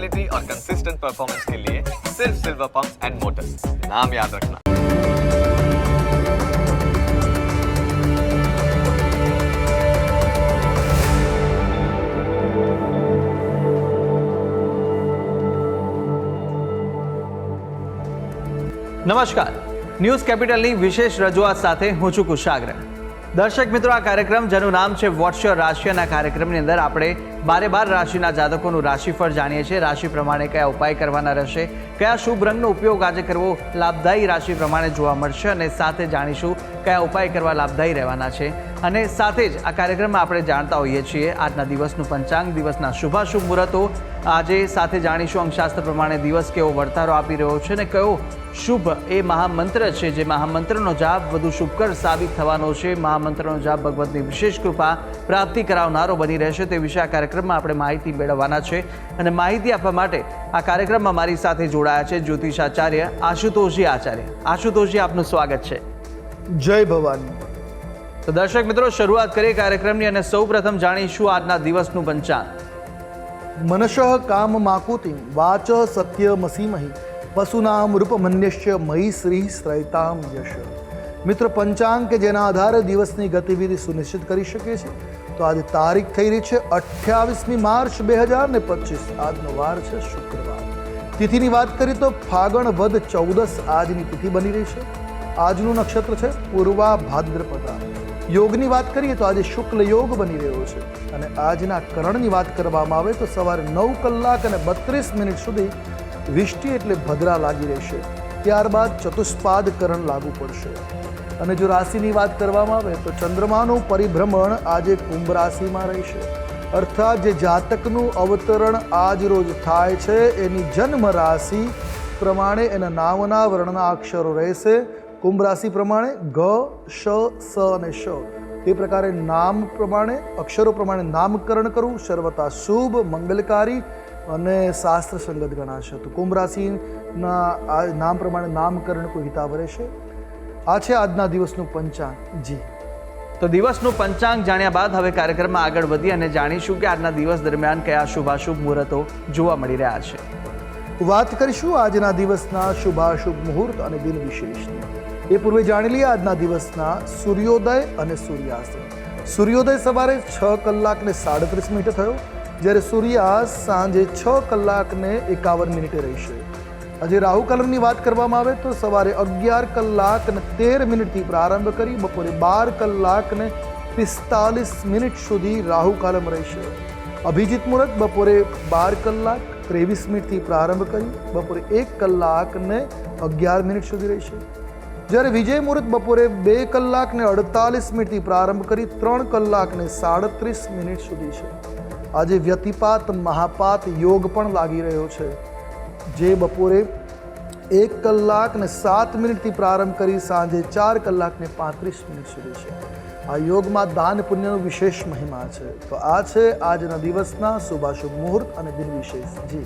Quality और consistent performance के लिए सिर्फ सिल्वर पंप्स एंड मोटर्स नाम याद रखना નમસ્કાર ન્યૂઝ કેપિટલની વિશેષ રજૂઆત સાથે હું છું કુશાગ્ર દર્શક મિત્રો, આ કાર્યક્રમ જેનું નામ છે વોટ્સ યોર રાશિ અને આ કાર્યક્રમની અંદર આપણે બારે બાર રાશિના જાતકોનું રાશિફળ જાણીએ છીએ. રાશિ પ્રમાણે કયા ઉપાય કરવાના રહેશે, કયા શુભ રંગનો ઉપયોગ આજે કરવો લાભદાયી રાશિ પ્રમાણે જોવા મળશે અને સાથે જાણીશું કયા ઉપાય કરવા લાભદાયી રહેવાના છે. અને સાથે જ આ કાર્યક્રમમાં આપણે જાણતા હોઈએ છીએ આજના દિવસનું પંચાંગ, દિવસના શુભાશુભ મુહૂર્તો. આજે સાથે જાણીશું અંકશાસ્ત્ર પ્રમાણે દિવસ કેવો વર્તારો આપી રહ્યો છે અને કયો શુભ એ મહામંત્ર છે જે મહામંત્રનો જાપ વધુ શુભકર સાબિત થવાનો છે. મહામંત્રનો જાપ ભગવતની વિશેષ કૃપા પ્રાપ્તિ કરાવનારો બની રહેશે તે વિશે આ કાર્યક્રમમાં આપણે માહિતી મેળવવાના છે અને માહિતી આપવા માટે આ કાર્યક્રમમાં મારી સાથે જોડાયા છે જ્યોતિષ આચાર્ય આશુતોષજી આચાર્ય. આશુતોષજી, આપનું સ્વાગત છે. જય ભવાની. તો દર્શક મિત્રો, શરૂઆત કરીએ કાર્યક્રમની અને સૌ પ્રથમ જાણીશું આજના દિવસનું પંચાંગ. મનશ કામ માકુતિ વાચ સત્ય મસીમહી પશુનામ રૂપમન્યશ્ય મહી શ્રી શ્રયતામ યશ. મિત્ર, પંચાંગ કે જેના આધારે દિવસની ગતિવિધિ સુનિશ્ચિત કરી શકે છે તો આજે તારીખ થઈ રહી છે અઠ્યાવીસમી માર્ચ બે હજાર ને પચીસ. આજનો વાર છે શુક્રવાર. તિથિની વાત કરીએ તો ફાગણ વદ ચૌદસ આજની તિથિ બની રહી છે. આજનું નક્ષત્ર છે પૂર્વા ભાદ્રપદા. યોગની વાત કરીએ તો આજે શુક્લ યોગ બની રહ્યો છે. અને આજના કરણની વાત કરવામાં આવે તો સવારે નવ કલાક અને બત્રીસ મિનિટ સુધી વિષ્ટિ એટલે ભદ્રા લાગી રહેશે. ત્યારબાદ ચતુષ્પાદ કરણ લાગુ પડશે. અને જો રાશિની વાત કરવામાં આવે તો ચંદ્રમાનું પરિભ્રમણ આજે કુંભ રાશિમાં રહેશે. અર્થાત જે જાતકનું અવતરણ આજ રોજ થાય છે, એની જન્મ રાશિ પ્રમાણે એના નામના વર્ણના અક્ષરો રહેશે. કુંભ રાશિ પ્રમાણે ગ શ સ અને શ. તે પ્રકારે નામ પ્રમાણે અક્ષરો પ્રમાણે નામકરણ કરવું સર્વતા શુભ મંગલકારી અને શાસ્ત્ર સંગત ગણાશે. તો કુંભ રાશિના આ નામ પ્રમાણે નામકરણ કોઈ હિતાવ રહેશે? આ છે આજના દિવસનું પંચાંગ. જી. તો દિવસનું પંચાંગ જાણ્યા બાદ હવે કાર્યક્રમમાં આગળ વધી અને જાણીશું કે આજના દિવસ દરમિયાન કયા શુભાશુભ મુહૂર્તો જોવા મળી રહ્યા છે. વાત કરીશું આજના દિવસના શુભાશુભ મુહૂર્ત અને દિન વિશેષની. એ પૂર્વે જાણી લઈએ આજના દિવસના સૂર્યોદય અને સૂર્યાસ્ત. સૂર્યોદય સવારે છ કલાકને સાડત્રીસ મિનિટે થયો, જ્યારે સૂર્યાસ્ત સાંજે છ કલાકને એકાવન મિનિટે રહેશે. આજે રાહુ કાલની વાત કરવામાં આવે તો સવારે અગિયાર કલાક અને તેર મિનિટથી પ્રારંભ કરી, બપોરે બાર કલાકને પિસ્તાલીસ મિનિટ સુધી રાહુ કાલમ રહેશે. અભિજીત મુહૂર્ત બપોરે બાર કલાક, ત્રેવીસ મિનિટથી પ્રારંભ કરી, બપોરે એક કલાકને અગિયાર મિનિટ સુધી રહેશે. જ્યારે વિજય મુહૂર્ત બપોરે બે કલાક ને અડતાલીસ મિનિટથી પ્રારંભ કરી ત્રણ કલાક ને સાડત્રીસ મિનિટ સુધી છે. આજે વ્યતિપાત, મહાપાત યોગ પણ લાગી રહ્યો છે. જે બપોરે એક કલાક ને સાત મિનિટથી પ્રારંભ કરી સાંજે ચાર કલાક ને પાંત્રીસ મિનિટ સુધી છે. આ યોગમાં દાન પુણ્યનો વિશેષ મહિમા છે. તો આ છે આજના દિવસના શુભાશુભ મુહૂર્ત અને દિન વિશેષ જી.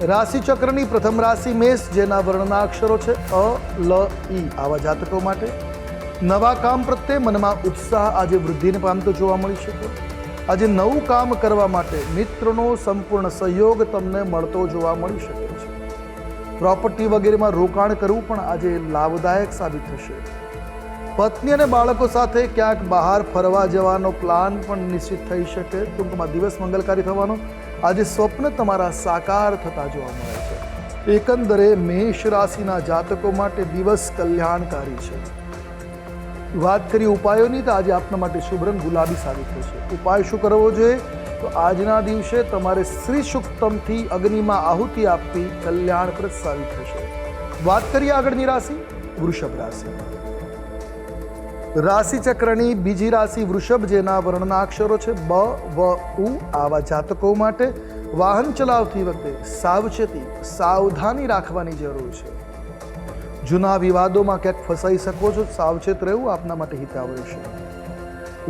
રાશિ ચક્રની પ્રથમ રાશિ મેષ, જેના વર્ણના અક્ષરો છે અ, લ ઈ આવા જાતકો માટે નવા કામ પ્રત્યે મનમાં ઉત્સાહ આજે વૃદ્ધિને પામતો જોવા મળી શકે. આજે નવું કામ કરવા માટે મિત્રનો સંપૂર્ણ સહયોગ તમને મળતો જોવા મળી શકે છે. પ્રોપર્ટી વગેરેમાં રોકાણ કરવું પણ આજે લાભદાયક સાબિત થશે. પત્ની અને બાળકો સાથે ક્યાંક બહાર ફરવા જવાનો પ્લાન પણ નિશ્ચિત થઈ શકે. ટૂંકમાં દિવસ મંગલકારી થવાનો આજે સ્વપ્ન તમારા સાકાર થતા જોવા મળે છે. એકંદરે મેષ રાશિના જાતકો માટે દિવસ કલ્યાણકારી છે. વાત કરી ઉપાયોની તો આજે આપના માટે શુભ રંગ ગુલાબી સાબિત થશે ઉપાય શું કરવો જોઈએ? તો આજના દિવસે તમારે શ્રી સુક્તમથી અગ્નિમાં આહુતિ આપવી કલ્યાણપ્રદ સાબિત થશે. વાત કરીએ આગળની રાશિ, વૃષભ રાશિ. રાશિ ચક્રની બીજી રાશિ વૃષભ, જેના વર્ણના અક્ષરો છે બ, વ, ઉ. આવા જાતકો માટે વાહન ચલાવતી વખતે સાવચેતી, સાવધાની રાખવાની જરૂર છે. જૂના વિવાદોમાં ક્યાંક ફસાઈ શકો છો, સાવચેત રહેવું આપના માટે હિતાવ રહેશે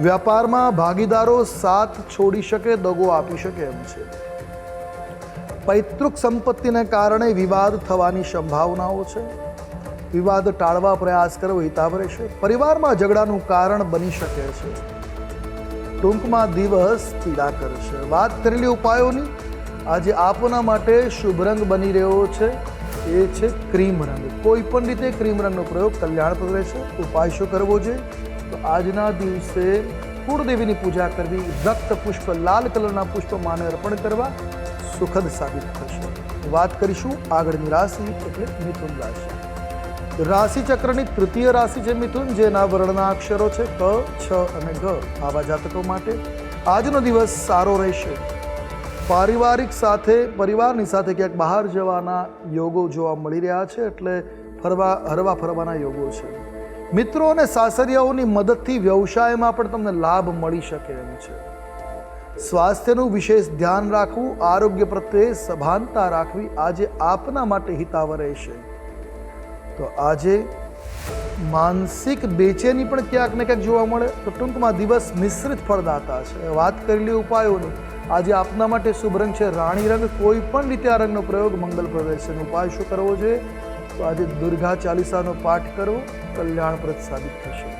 વ્યાપારમાં ભાગીદારો સાથ છોડી શકે, દગો આપી શકે એમ છે. પૈતૃક સંપત્તિને કારણે વિવાદ થવાની સંભાવનાઓ છે. વિવાદ ટાળવા પ્રયાસ કરવો હિતાવ રહેશે પરિવારમાં ઝઘડાનું કારણ બની શકે છે. ટૂંકમાં દિવસ પીડા કરશે વાત કરેલી ઉપાયોની આજે આપના માટે શુભ રંગ બની રહ્યો છે. એ છે ક્રીમ રંગ. કોઈ પણ રીતે ક્રીમ રંગનો પ્રયોગ કલ્યાણપ્રદ રહેશે. ઉપાય શું કરવો જોઈએ? તો આજના દિવસે કુળદેવીની પૂજા કરવી. રક્ત પુષ્પ લાલ કલરના પુષ્પ માને અર્પણ કરવા સુખદ સાબિત થશે. વાત કરીશું આગળની રાશિ એટલે મિથુન રાશિ. રાશિ ચક્રની તૃતીય રાશિ છે મિથુન, જેના વર્ણના અક્ષરો છે ક, છ અને ગ. આવા જાતકો માટે આજનો દિવસ સારો રહેશે. પારિવારિક સાથે, પરિવારની સાથે ક્યાંક બહાર જવાના યોગો જોવા મળી રહ્યા છે, એટલે ફરવા, હરવા ફરવાના યોગો છે. મિત્રો અને સાસરિયાઓની મદદથી વ્યવસાયમાં પણ તમને લાભ મળી શકે એમ છે. સ્વાસ્થ્યનું વિશેષ ધ્યાન રાખવું, આરોગ્ય પ્રત્યે સભાનતા રાખવી આજે આપના માટે હિતાવ રહેશે. તો આજે માનસિક બેચેની પણ ક્યાંક ને ક્યાંક જોવા મળે તો ટૂંકમાં દિવસ મિશ્રિત ફળદાતા છે. વાત કરેલી ઉપાયોની. આજે આપના માટે શુભ રંગ છે રાણી રંગ. કોઈ પણ રીતે આ રંગનો પ્રયોગ મંગલ પ્રદર્શન ઉપાય શું કરવો જોઈએ? તો આજે દુર્ગા ચાલીસાનો પાઠ કરવો કલ્યાણપ્રદ સાબિત થશે.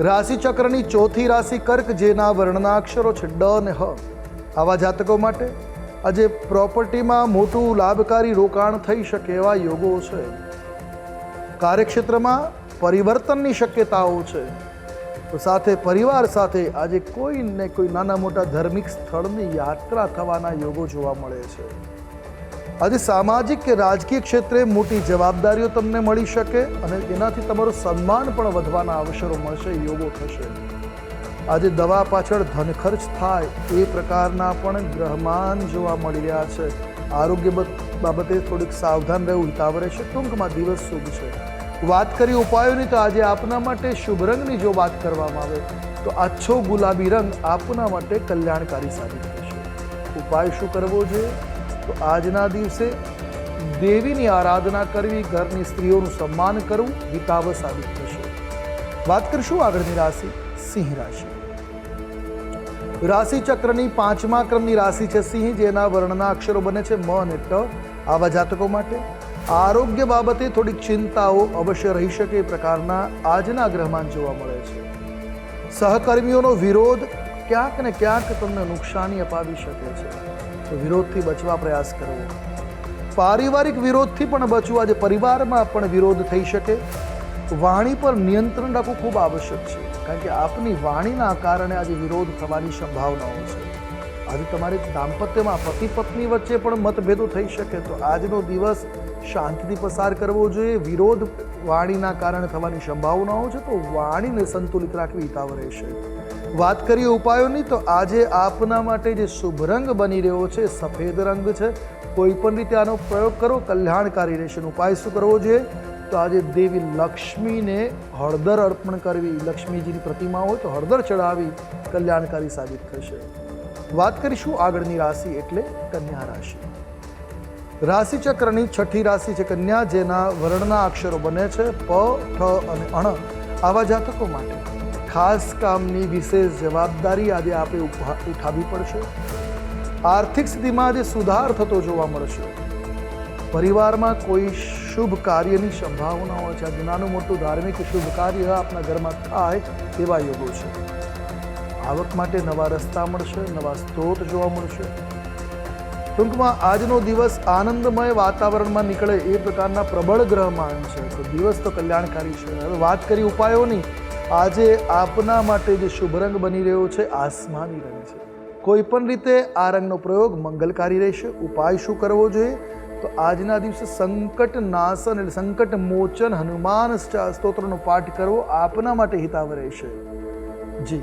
રાશિ ચક્રની ચોથી રાશિ કર્ક, જેના વર્ણના અક્ષરો છે ડ અને હ. આવા જાતકો માટે આજે પ્રોપર્ટીમાં મોટું લાભકારી રોકાણ થઈ શકે એવા યોગો છે. કાર્યક્ષેત્રમાં પરિવર્તનની શક્યતાઓ છે. તો સાથે પરિવાર સાથે આજે કોઈ ને કોઈ નાના મોટા ધાર્મિક સ્થળની યાત્રા થવાના યોગો જોવા મળે છે. આજે સામાજિક કે રાજકીય ક્ષેત્રે મોટી જવાબદારીઓ તમને મળી શકે અને એનાથી તમારું સન્માન પણ વધવાના અવસરો મળશે યોગો થશે. આજે દવા પાછળ ધન ખર્ચ થાય એ પ્રકારના પણ ગ્રહમાન જોવા મળી રહ્યા છે. આરોગ્ય બાબતે થોડીક સાવધાન રહેવું હિતાવ રહેશે. ટૂંકમાં દિવસ શુભ છે. વાત કરી ઉપાયોની તો આજે આપના માટે શુભ રંગની જો વાત કરવામાં આવે, તો આછો ગુલાબી રંગ આપના માટે કલ્યાણકારી સાબિત થશે. ઉપાય શું કરવો જોઈએ? તો આજના દિવસે દેવીની આરાધના કરવી, ઘરની સ્ત્રીઓનું સન્માન કરવું હિતાવ સાબિત થશે. વાત કરીશું આગળની રાશિ, સિંહ રાશિ. રાશિ ચક્રની પાંચમા ક્રમની રાશિ છે સિંહ, જેના વર્ણના અક્ષરો બને છે મ અને ટ. આવા જાતકો માટે આરોગ્ય બાબતે થોડીક ચિંતાઓ અવશ્ય રહી શકે એ પ્રકારના આજના ગ્રહમાન જોવા મળે છે. સહકર્મીઓનો વિરોધ ક્યાંક ને ક્યાંક તમને નુકસાની અપાવી શકે છે. વિરોધથી બચવા પ્રયાસ કરવો. પારિવારિક વિરોધથી પણ બચવું. આજે પરિવારમાં પણ વિરોધ થઈ શકે. વાણી પર નિયંત્રણ રાખવું ખૂબ આવશ્યક છે. કારણ કે આપની વાણીના કારણે આજે વિરોધ થવાની સંભાવનાઓ છે. આજે તમારી દાંપત્યમાં પતિ પત્ની વચ્ચે પણ મતભેદો થઈ શકે. તો આજનો દિવસ શાંતિથી પસાર કરવો જોઈએ. વિરોધ વાણીના કારણે થવાની સંભાવનાઓ છે. તો વાણીને સંતુલિત રાખવી હિતાવ રહેશે. વાત કરીએ ઉપાયોની, તો આજે આપના માટે જે શુભ રંગ બની રહ્યો છે સફેદ રંગ છે. કોઈ પણ રીતે આનો પ્રયોગ કરો, કલ્યાણકારી રહેશે. ઉપાય શું કરવો જોઈએ? તો આજે દેવી લક્ષ્મીને હળદર અર્પણ કરવી. લક્ષ્મીજીની પ્રતિમા હોય તો હળદર ચડાવી કલ્યાણકારી સાબિત થશે. વાત કરીશું આગળની રાશિ એટલે કન્યા રાશિ. રાશિચક્રની છઠ્ઠી રાશિ છે કન્યા, જેના વર્ણના અક્ષરો બને છે પ, ઠ અને અણ. આવા જાતકો માટે. ખાસ કામની વિશેષ જવાબદારી આજે આપણે ઉઠાવવી પડશે. આર્થિક સ્થિતિમાં આજે સુધાર થતો જોવા મળશે. પરિવારમાં કોઈ શુભ કાર્યની સંભાવનાઓ છે. આજે નાનું મોટું ધાર્મિક શુભ કાર્ય આપના ઘરમાં થાય તેવા યોગો છે. આવક માટે નવા રસ્તા મળશે, નવા સ્ત્રોત જોવા મળશે. ટૂંકમાં આજનો દિવસ આનંદમય વાતાવરણમાં નીકળે એ પ્રકારના પ્રબળ ગ્રહમાન છે. તો દિવસ તો કલ્યાણકારી છે. હવે વાત કરી ઉપાયોની. આજે આપના માટે જે શુભ રંગ બની રહ્યો છે, આસમાની રંગ છે. કોઈ પણ રીતે આ રંગનો પ્રયોગ મંગલકારી રહેશે, ઉપાય શું કરવો જોઈએ? તો આજના દિવસે સંકટ નાશન એટલે સંકટ મોચન હનુમાન સ્તોત્રનો પાઠ કરવો આપના માટે હિતાવ રહેશે. જી.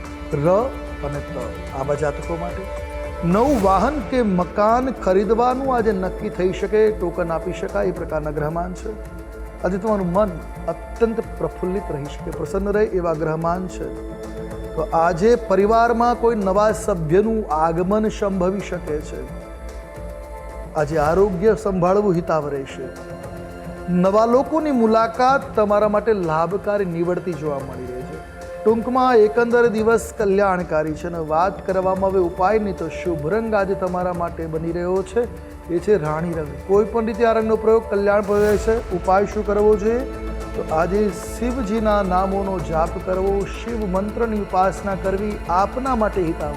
ર અને ત. આવા જાતકો માટે. નવું વાહન કે મકાન ખરીદવાનું આજે નક્કી થઈ શકે, ટોકન આપી શકાય, એ પ્રકારના ગ્રહમાન છે. આજે તમારું મન અત્યંત પ્રફુલ્લિત રહી શકે, પ્રસન્ન રહે એવા ગ્રહમાન છે. તો આજે પરિવારમાં કોઈ નવા સભ્યનું આગમન સંભવી શકે છે. આજે આરોગ્ય સંભાળવું હિતાવ રહેશે નવા લોકોની મુલાકાત તમારા માટે લાભકારી નીવડતી જોવા મળી ટૂંકમાં એકંદર દિવસ કલ્યાણકારી છે અને વાત કરવામાં આવે ઉપાયની તો શુભ રંગ આજે તમારા માટે બની રહ્યો છે. એ છે રાણી રંગ. કોઈ પણ રીતે આ રંગનો પ્રયોગ કલ્યાણ કલ્યાણપ્રદ રહેશે ઉપાય શું કરવો જોઈએ? તો આજે શિવજીના નામોનો જાપ કરવો, શિવ મંત્રની ઉપાસના કરવી, આપના માટે હિતાવ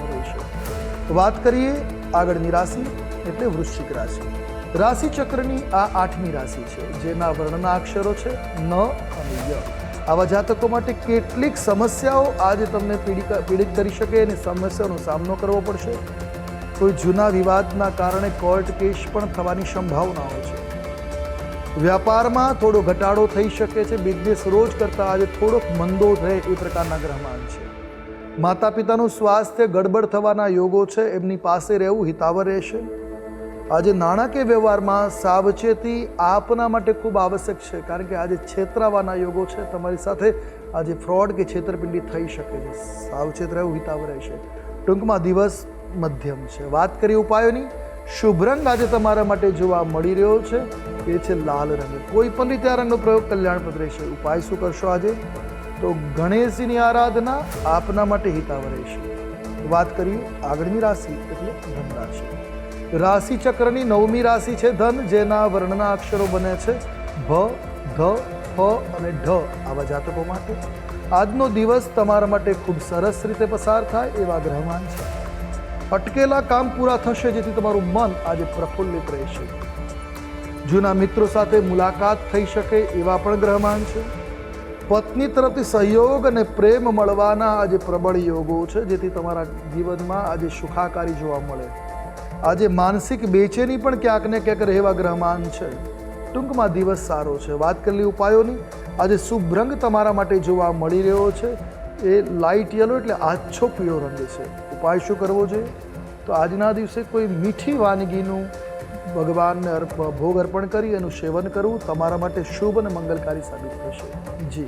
તો વાત કરીએ આગળની રાશિ એટલે વૃશ્ચિક રાશિ. રાશિ ચક્રની આ આઠમી રાશિ છે, જેના વર્ણના અક્ષરો છે, ન અને ય. આવા જાતકો માટે કેટલીક સમસ્યાઓ આજે તમને પીડિત કરી શકે અને સમસ્યાનો સામનો કરવો પડશે. કોઈ જૂના વિવાદના કારણે કોર્ટ કેસ પણ થવાની સંભાવના હોય છે. વ્યાપારમાં થોડો ઘટાડો થઈ શકે છે. બિઝનેસ રોજ કરતાં આજે થોડોક મંદો રહે એ પ્રકારના ગ્રહમાન છે. માતા પિતાનું સ્વાસ્થ્ય ગડબડ થવાના યોગો છે. એમની પાસે રહેવું હિતાવહ રહેશે. આજે નાણાકીય વ્યવહારમાં સાવચેતી આપના માટે ખૂબ આવશ્યક છે, કારણ કે આજે છેતરાવાના યોગો છે. તમારી સાથે આજે ફ્રોડ કે છેતરપિંડી થઈ શકે છે. સાવચેત રહેવું હિતાવ રહેશે ટૂંકમાં દિવસ મધ્યમ છે. વાત કરીએ ઉપાયોની. શુભ રંગ આજે તમારા માટે જોવા મળી રહ્યો છે. એ છે લાલ રંગ. કોઈ પણ રીતે આ રંગનો પ્રયોગ કલ્યાણપ્રદ રહેશે. ઉપાય શું કરશો આજે? તો ગણેશજીની આરાધના આપના માટે હિતાવ રહેશે. વાત કરીએ આગળની રાશિ, એટલે ધન રાશિ રાશિ ચક્રની નવમી રાશિ છે ધન, જેના વર્ણના અક્ષરો બને છે ભ, ધ, ફ અને ઢ આવા જાતકો માટે આજનો દિવસ તમારા માટે ખૂબ સરસ રીતે પસાર થાય એવા ગ્રહમાન છે. અટકેલા કામ પૂરા થશે જેથી તમારું મન આજે પ્રફુલ્લિત રહેશે. જૂના મિત્રો સાથે મુલાકાત થઈ શકે એવા પણ ગ્રહમાન છે. પત્ની તરફથી સહયોગ અને પ્રેમ મળવાના આજે પ્રબળ યોગો છે, જેથી તમારા જીવનમાં આજે સુખાકારી જોવા મળે. આજે માનસિક બેચેની પણ ક્યાંક ને ક્યાંક રહેવા ગ્રહમાન છે. ટૂંકમાં દિવસ સારો છે. વાત કરેલી ઉપાયોની, આજે શુભ રંગ તમારા માટે જોવા મળી રહ્યો છે. એ લાઇટ યલો એટલે આછો પીળો રંગ છે. ઉપાય શું કરવો જોઈએ? તો આજના દિવસે કોઈ મીઠી વાનગીનું ભગવાનને ભોગ અર્પણ કરી એનું સેવન કરવું તમારા માટે શુભ અને મંગલકારી સાબિત થશે. જી.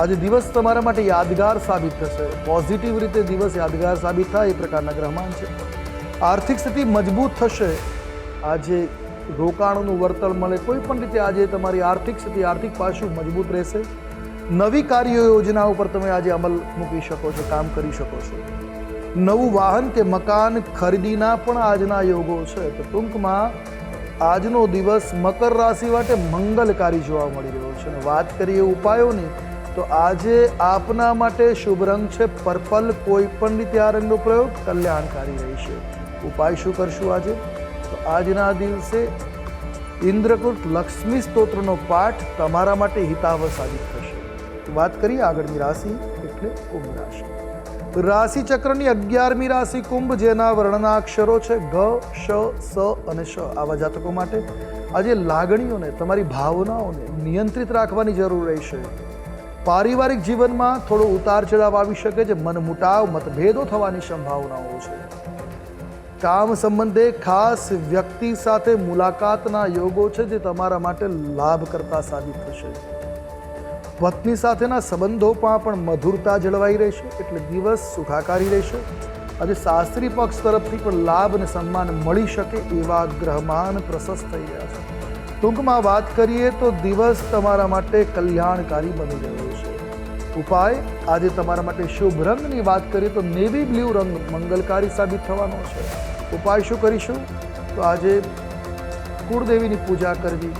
આજે દિવસ તમારા માટે યાદગાર સાબિત થશે. પોઝિટિવ રીતે દિવસ યાદગાર સાબિત થાય એ પ્રકારના ગ્રહમાન છે. આર્થિક સ્થિતિ મજબૂત થશે. આજે રોકાણોનું વળતર મળે. કોઈ પણ રીતે આજે તમારી આર્થિક સ્થિતિ, આર્થિક પાસું મજબૂત રહેશે. નવી કાર્ય યોજના ઉપર તમે આજે અમલ મૂકી શકો છો, કામ કરી શકો છો. નવું વાહન કે મકાન ખરીદીના પણ આજના યોગો છે. તો ટૂંકમાં આજનો દિવસ મકર રાશિ માટે મંગલકારી જોવા મળી રહ્યો છે. અને વાત કરીએ ઉપાયોની તો આજે આપના માટે શુભ રંગ છે પર્પલ. કોઈ પણ રીતે આ રંગનો પ્રયોગ કલ્યાણકારી રહેશે. ઉપાય શું કરશું આજે? તો આજના દિવસે ઇન્દ્રકૃત લક્ષ્મી સ્તોત્રનો પાઠ તમારા માટે હિતાવ સાબિત થશે. વાત કરીએ આગળની રાશિ એટલે કુંભ રાશિ. રાશિ ચક્રની અગિયારમી રાશિ કુંભ, જેના વર્ણના અક્ષરો છે ગ શ, સ અને શ. આવા જાતકો માટે આજે લાગણીઓને, તમારી ભાવનાઓને નિયંત્રિત રાખવાની જરૂર રહેશે. પારિવારિક જીવનમાં થોડો ઉતાર ચઢાવ આવી શકે છે. મનમુટાવ, મતભેદો થવાની સંભાવનાઓ છે. કામ સંબંધે ખાસ વ્યક્તિ સાથે મુલાકાતના યોગો છે જે તમારા માટે લાભ કરતા સાબિત થશે. પત્ની સાથેના સંબંધોમાં પણ મધુરતા જળવાઈ રહેશે, એટલે દિવસ સુખાકારી રહેશે. આજે શાસ્ત્રી પક્ષ તરફથી પણ લાભ અને સન્માન મળી શકે એવા ગ્રહમાન પ્રશસ્ત થઈ રહ્યા છે. ટૂંકમાં વાત કરીએ તો દિવસ તમારા માટે કલ્યાણકારી બની રહ્યો છે. ઉપાય, આજે તમારા માટે શુભ રંગની વાત કરીએ તો નેવી બ્લુ રંગ મંગલકારી સાબિત થવાનો છે. ઉપાય શું કરીશું? તો આજે કુળદેવીની પૂજા કરવી,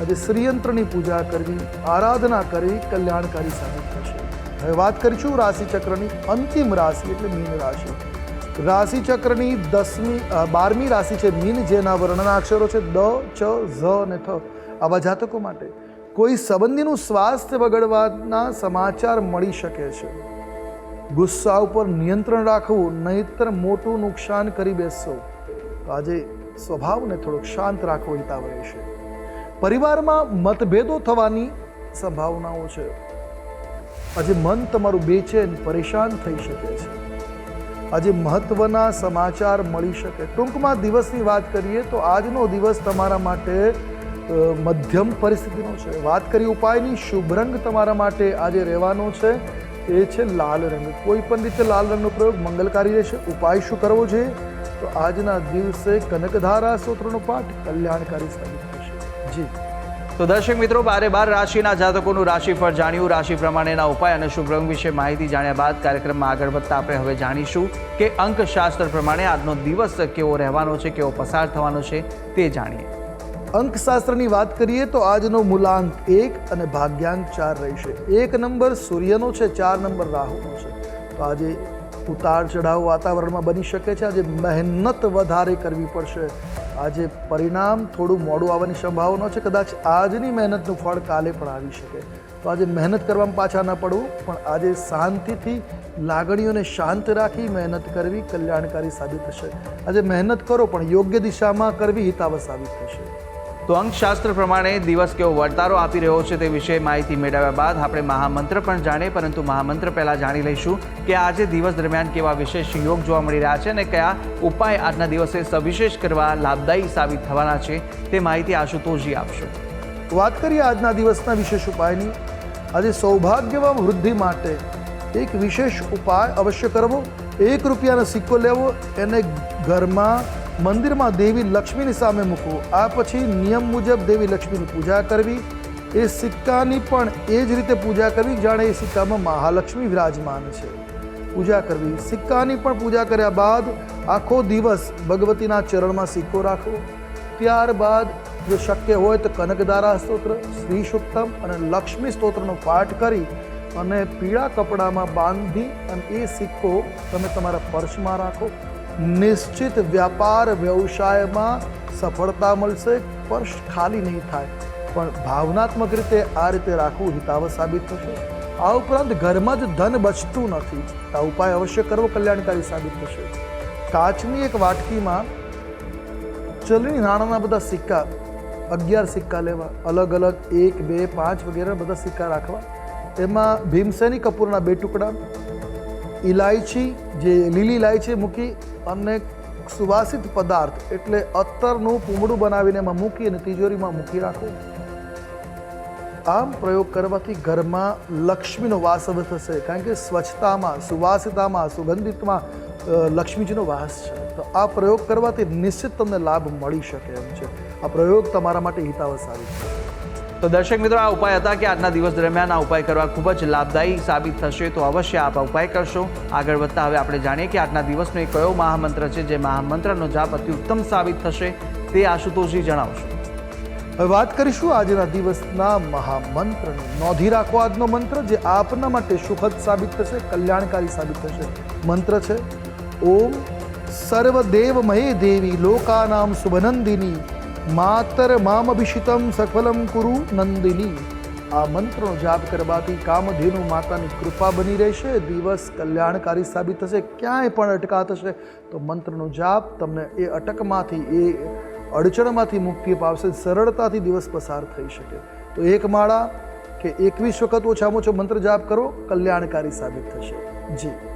આજે શ્રીયંત્રની પૂજા કરવી, આરાધના કરવી, કલ્યાણકારી સાબિત થશે. હવે વાત કરીશું રાશિચક્રની અંતિમ રાશિ એટલે મીન રાશિ. રાશિ ચક્રની દસમી બારમી રાશિ છે મીન, જેના વર્ણના અક્ષરો છે દ, ચ, ઝ અને થ આવા જાતકો માટે કોઈ સંબંધીનું સ્વાસ્થ્ય બગડવાના સમાચાર મળી શકે છે. ગુસ્સા ઉપર નિયંત્રણ રાખવું, નહીતર મોટું નુકસાન કરી બેસશો. તો આજે સ્વભાવને થોડોક શાંત રાખવો હિતાવ રહેશે પરિવારમાં મતભેદો થવાની સંભાવનાઓ છે. આજે મન તમારું બેચેન પરેશાન થઈ શકે છે. આજે મહત્ત્વના સમાચાર મળી શકે. ટૂંકમાં દિવસની વાત કરીએ તો આજનો દિવસ તમારા માટે મધ્યમ પરિસ્થિતિનો છે. વાત કરી ઉપાયની, શુભ રંગ તમારા માટે આજે રહેવાનો છે. એ છે લાલ રંગ. કોઈ પણ રીતે લાલ રંગનો પ્રયોગ મંગલકારી રહેશે. ઉપાય શું કરવો જોઈએ તો આજના દિવસે કનકધારા સ્તોત્રનો પાઠ કલ્યાણકારી સાબિત થશે જી. તો દર્શક મિત્રો, બારે બાર રાશિના જાતકોનું રાશિફળ જાણ્યું. રાશિ પ્રમાણેના ઉપાય અને શુભ રંગ વિશે માહિતી જાણ્યા બાદ કાર્યક્રમમાં આગળ વધતા આપણે હવે જાણીશું કે અંકશાસ્ત્ર પ્રમાણે આજનો દિવસ કેવો રહેવાનો છે, કેવો પસાર થવાનો છે તે જાણીએ. અંકશાસ્ત્રની વાત કરીએ તો આજનો મૂલાંક એક અને ભાગ્યાંક ચાર રહેશે. એક નંબર સૂર્યનો છે, ચાર નંબર રાહુનો છે. તો આજે ઉતાર ચઢાવ વાતાવરણમાં બની શકે છે. આજે મહેનત વધારે કરવી પડશે. આજે પરિણામ થોડું મોડું આવવાની સંભાવના છે. કદાચ આજની મહેનતનું ફળ કાલે પણ આવી શકે. તો આજે મહેનત કરવામાં પાછા ન પડવું, પણ આજે શાંતિથી, લાગણીઓને શાંત રાખી મહેનત કરવી કલ્યાણકારી સાબિત થશે. આજે મહેનત કરો, પણ યોગ્ય દિશામાં કરવી હિતાવહ સાબિત થશે. તો અંકશાસ્ત્ર પ્રમાણે દિવસ કેવો વર્તારો આપી રહ્યો છે તે વિશે માહિતી મેળવ્યા બાદ આપણે મહામંત્ર પણ જાણીએ, પરંતુ મહામંત્ર પહેલાં જાણી લઈશું કે આજે દિવસ દરમિયાન કેવા વિશેષ યોગ જોવા મળી રહ્યા છે અને કયા ઉપાય આજના દિવસે સવિશેષ કરવા લાભદાયી સાબિત થવાના છે તે માહિતી આશુતોષજી આપશો. વાત કરીએ આજના દિવસના વિશેષ ઉપાયની. આજે સૌભાગ્યમાં વૃદ્ધિ માટે એક વિશેષ ઉપાય અવશ્ય કરવો. એક રૂપિયાનો સિક્કો લેવો, એને ઘરમાં મંદિરમાં દેવી લક્ષ્મીની સામે મૂકવો. આ પછી નિયમ મુજબ દેવી લક્ષ્મીની પૂજા કરવી. એ સિક્કાની પણ એ જ રીતે પૂજા કરવી, જાણે એ સિક્કામાં મહાલક્ષ્મી વિરાજમાન છે. પૂજા કરવી. સિક્કાની પણ પૂજા કર્યા બાદ આખો દિવસ ભગવતીના ચરણમાં સિક્કો રાખવો. ત્યારબાદ જો શક્ય હોય તો કનકદારા સ્તોત્ર શ્રી સુક્તમ અને લક્ષ્મી સ્તોત્રનો પાઠ કરી અને પીળા કપડામાં બાંધી અને એ સિક્કો તમે તમારા પર્સમાં રાખો. નિશ્ચિત વ્યાપાર વ્યવસાયમાં સફળતા મળશે, સ્પર્શ ખાલી નહીં થાય. પણ ભાવનાત્મક રીતે આ રીતે રાખવું હિતાવહ સાબિત થશે. આ ઉપરાંત ઘરમાં જ ધન બચતું નથી. આ ઉપાય અવશ્ય કરવો કલ્યાણકારી સાબિત થશે. કાચની એક વાટકીમાં ચલણી નાણાંના બધા સિક્કા, અગિયાર સિક્કા લેવા, અલગ અલગ એક, બે, પાંચ વગેરે બધા સિક્કા રાખવા. એમાં ભીમસેની કપૂરના બે ટુકડા ઇલાયચી જે લીલી ઇલાયચી મૂકી અને સુવાસિત પદાર્થ એટલે અત્તરનું પૂમડું બનાવીને એમાં મૂકી અને તિજોરીમાં મૂકી રાખો. આમ પ્રયોગ કરવાથી ઘરમાં લક્ષ્મીનો વાસ થશે, કારણ કે સ્વચ્છતામાં, સુવાસિતામાં, સુગંધિતમાં લક્ષ્મીજીનો વાસ છે. તો આ પ્રયોગ કરવાથી નિશ્ચિત તમને લાભ મળી શકે એમ છે. આ પ્રયોગ તમારા માટે હિતાવહ સારી થશે તો દર્શક મિત્રો, આ ઉપાય હતા કે આજના દિવસ દરમિયાન આ ઉપાય કરવા ખૂબ જ લાભદાયી સાબિત થશે. તો અવશ્ય આપ ઉપાય કરશો. આગળ વધતા હવે આપણે જાણીએ કે આજના દિવસનો એ કયો મહામંત્ર છે જે મહામંત્રનો જાપ અતિ ઉત્તમ સાબિત થશે તે આશુતોષજી જણાવશો. હવે વાત કરીશું આજના દિવસના મહામંત્રનો. નોંધી રાખો આજનો મંત્ર જે આપના માટે સુખદ સાબિત થશે, કલ્યાણકારી સાબિત થશે. મંત્ર છે, ઓમ સર્વદેવમયે દેવી લોકાનામ શુભનંદિની માતર મામભિષિતમ સફલમ કુરુ નંદિની આ મંત્રનો જાપ કરવાથી કામધેનુ માતાની કૃપા બની રહેશે દિવસ કલ્યાણકારી સાબિત થશે ક્યાંય પણ અટકા થશે તો મંત્રનો જાપ તમને એ અટકમાંથી એ અડચણમાંથી મુક્તિ પાવશે સરળતાથી દિવસ પસાર થઈ શકે તો એક માળા કે એકવીસ વખત ઓછામાં ઓછો મંત્ર જાપ કરો કલ્યાણકારી સાબિત થશે જી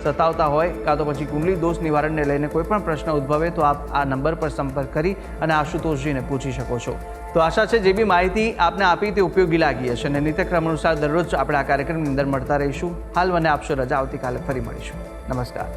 સતાવતા હોય કાં તો પછી કુંડલી દોષ નિવારણને લઈને કોઈ પણ પ્રશ્ન ઉદ્ભવે, તો આપ આ નંબર પર સંપર્ક કરી અને આશુતોષજીને પૂછી શકો છો. તો આશા છે, જે બી માહિતી આપને આપી તે ઉપયોગી લાગી હશે અને નિત્યક્રમ અનુસાર દરરોજ આપણે આ કાર્યક્રમની અંદર મળતા રહીશું. હાલ મને આપશો રજા, આવતીકાલે ફરી મળીશું. નમસ્કાર.